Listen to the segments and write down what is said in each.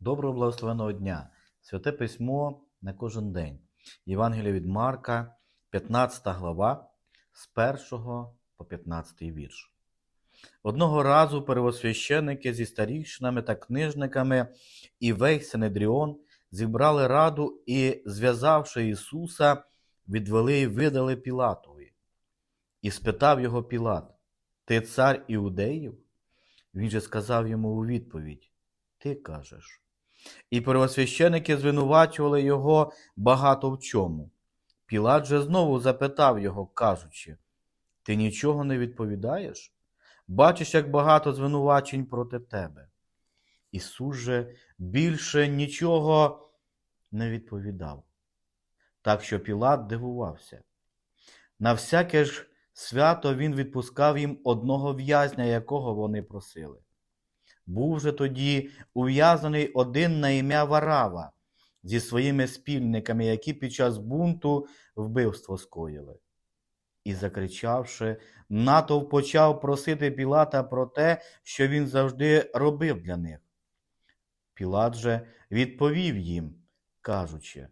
Доброго благословеного дня! Святе письмо на кожен день. Євангелія від Марка, 15 глава, з 1 по 15 вірш. Одного разу первосвященники зі старішинами та книжниками і весь Синедріон зібрали раду і, зв'язавши Ісуса, відвели і видали Пілатові. І спитав його Пілат: Ти цар іудеїв? Він же сказав йому у відповідь: Ти кажеш. І первосвященики звинувачували його багато в чому. Пілат же знову запитав його, кажучи: Ти нічого не відповідаєш? Бачиш, як багато звинувачень проти тебе. Ісус же більше нічого не відповідав. Так що Пілат дивувався. На всяке ж свято він відпускав їм одного в'язня, якого вони просили. Був же тоді ув'язаний один на ім'я Варава зі своїми спільниками, які під час бунту вбивство скоїли. І, закричавши, натовп почав просити Пілата про те, що він завжди робив для них. Пілат же відповів їм, кажучи,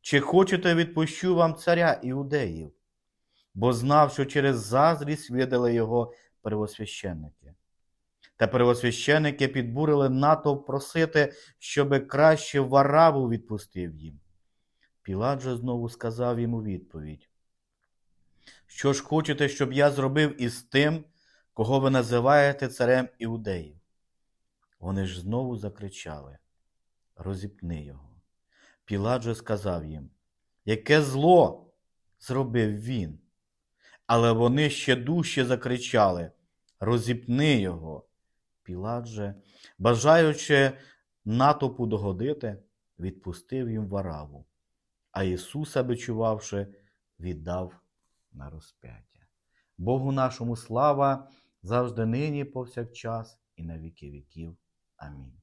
чи хочете відпущу вам царя іудеїв? Бо знав, що через заздрість видали його первосвященники. Та первосвященики підбурили натовп просити, щоби краще Вараву відпустив їм. Пілат же знову сказав йому відповідь. Що ж хочете, щоб я зробив із тим, кого ви називаєте царем іудеїв? Вони ж знову закричали розіпни його. Пілат же сказав їм, яке зло зробив він? Але вони ще дужче закричали розіпни його. Пілат же, бажаючи натопу догодити, відпустив їм вараву, а Ісуса, бичувавши, віддав на розп'яття. Богу нашому слава завжди нині, повсякчас і на віки віків. Амінь.